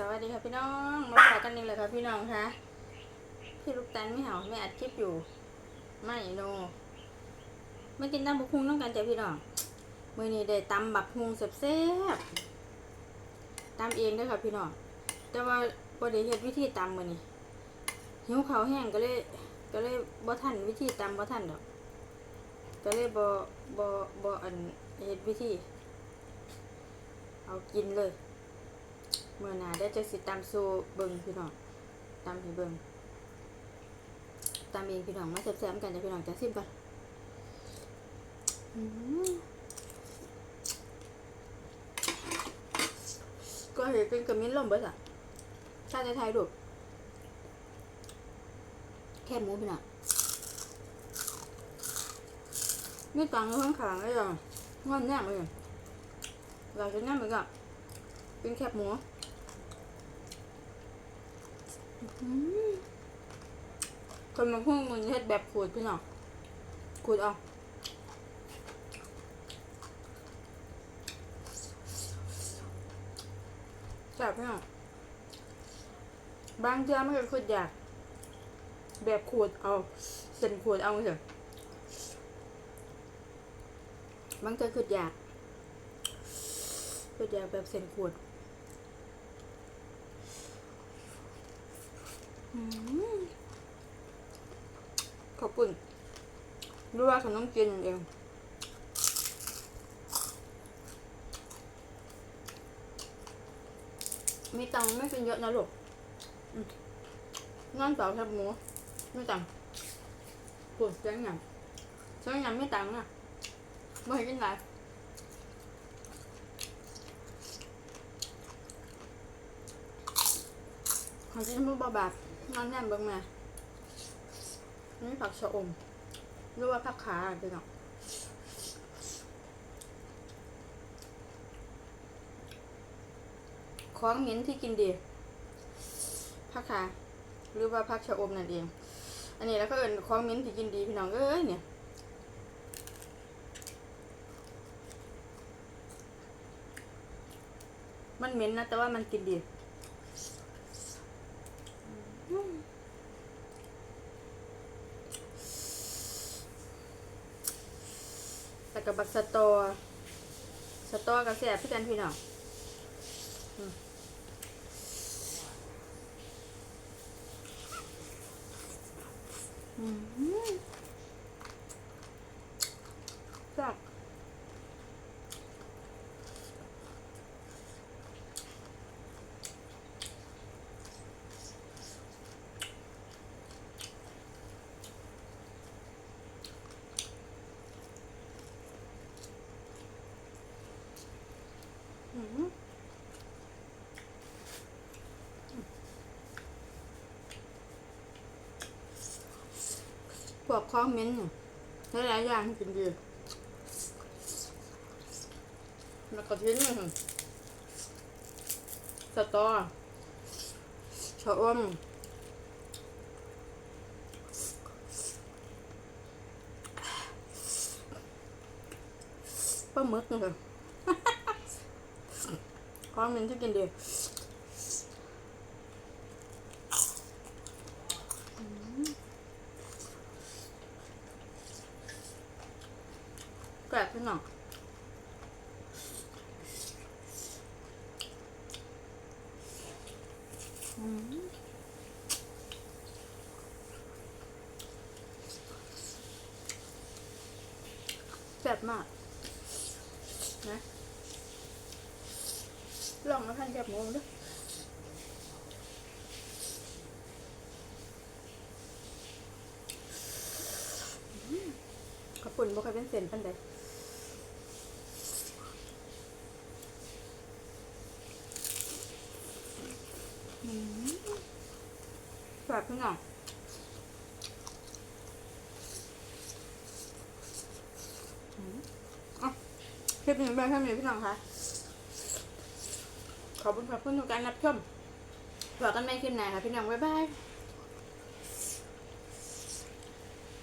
สวัสดีค่ะพี่น้อง มาพบกันนี่เลยค่ะพี่น้องคะพี่ลูกตาไม่เห่าไม่อัดคลิปอยู่ ไม่โนไม่กินตำบักฮุงต้องกันจ้ะพี่น้องมือนี้ได้ตำบักฮุงแซ่บๆตำเองด้วยค่ะพี่น้องแต่ว่าบ่ได้เฮ็ดวิธีตำมือนี้หิวข้าวแห้งก็เลยก็เลยบ่ทันวิธีตำบ่ทันดอก ก็เลยบ่บ่บ่อันเฮ็ดวิธี เอากินเลย เมื่อนาได้จะสิตามสู่เบิงพี่น้องตามให้เบิงตามเองพี่น้องมาแซ่บๆกันจะพี่น้องจะซิมกันอื้อหือก็เห็นเป็นกระมิ้นลมเบิดอะชาติไทยดูแค่หมูพี่น้องมีตังค์อยู่ข้างเลยอะงอนแน่เลยเราจะนั่เหมือนกับเป็นแคบหมู คนมาพุ่งมันเฮ็ดแบบขูดพี่น้องขูดเอาจับพี่น้องบางเจ้าไม่เคยขูดอยากแบบขูดเอาเส้นขูดเอาเถอะบางเจ้าขูดอยากขูดอยากแบบเส้นขูด ขอบคุณรู้ว่าขนมจีนนั่นเองมีตังไม่กินเยอะนะลูกอืมงอนเปล่าแคบหมูไม่ตังปวดจังยังจังยังไม่ตังอะไม่กินไรขอกินมือบาบา ดงอนแน่นเบิ่งมานี่ผักชะอมหรือว่าผักขาเป็นหรอกของเหม็นที่กินดีผักขาหรือว่าผักชะอมนั่นเอง อันนี้แล้วก็เอินของเหม็นที่กินดีพี่น้องเอ้ยเนี่ยมันเหม็นนะแต่ว่ามันกินดี แล้วก็บักสตอ สตอกับแซ่บพี่กันพี่น้องอืมอืมแซ่บอืม พวกข้าวเหม้นเนี่ยหลายอย่างที่กินดีแล้วก็ทิ้งสตอชะอมปลาหมึกนี่ค่ะข้าวเหม้นที่กินดี แกะพี่น้องอืมแซ่บมากนะลองมาทานแคบหมูด้วยขอบคุณบ่เคยเป็นเส้นปันใด แบบพี่น้องอืมอะคลิปนี้ไปแค่นี้พี่น้องคะขอบคุณขอบคุณทุกการรับชมบอกกันใหม่คลิปหน้าค่ะพี่น้อง บ๊ายบาย